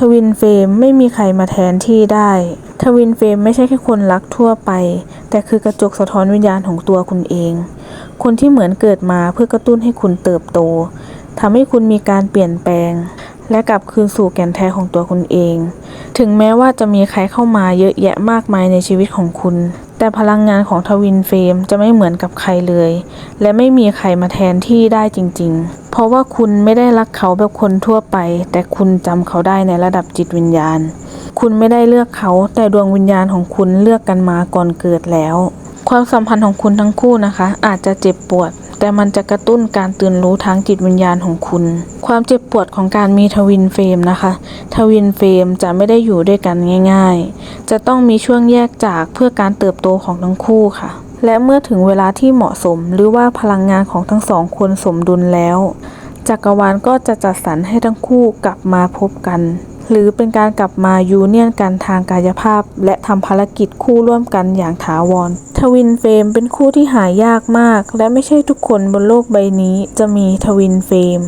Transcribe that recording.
ทวินเฟรมไม่มีใครมาแทนที่ได้ ทวินเฟรมไม่ใช่แค่คนรักทั่วไป แต่คือกระจกสะท้อนวิญญาณของตัวคุณเอง คนที่เหมือนเกิดมาเพื่อกระตุ้นให้คุณเติบโตทำให้คุณมีการเปลี่ยนแปลง และกลับคืนสู่แก่นแท้ของตัวคุณเอง ถึงแม้ว่าจะมีใครเข้ามาเยอะแยะมากมายในชีวิตของคุณ แต่พลังงานของทวินเฟรมจะไม่เหมือนกับใครเลย และไม่มีใครมาแทนที่ได้จริง ๆ เพราะว่าคุณไม่ได้รักเขาแบบคนทั่วไป แต่คุณจำเขาได้ในระดับจิตวิญญาณ คุณไม่ได้เลือกเขา แต่ดวงวิญญาณของคุณเลือกกันมาก่อนเกิดแล้ว ความสัมพันธ์ของคุณทั้งคู่นะคะ อาจจะเจ็บปวด แต่มันจะกระตุ้นการตื่นรู้ทางจิตวิญญาณของคุณ ความเจ็บปวดของการมีทวินเฟรมนะคะ ทวินเฟรมจะไม่ได้อยู่ด้วยกันง่าย ๆ จะต้องมีช่วงแยกจากเพื่อการเติบโตของทั้งคู่ค่ะ และเมื่อถึงเวลาที่เหมาะสมหรือว่าพลังงานของทั้งสองคนสมดุลแล้ว จักรวาลก็จะจัดสรรให้ทั้งคู่กลับมาพบกัน หรือเป็นการกลับมายูเนียนกันทางกายภาพ และทำภารกิจคู่ร่วมกันอย่างถาวร ทวินเฟรมเป็นคู่ที่หายากมาก และไม่ใช่ทุกคนบนโลกใบนี้จะมีทวินเฟรม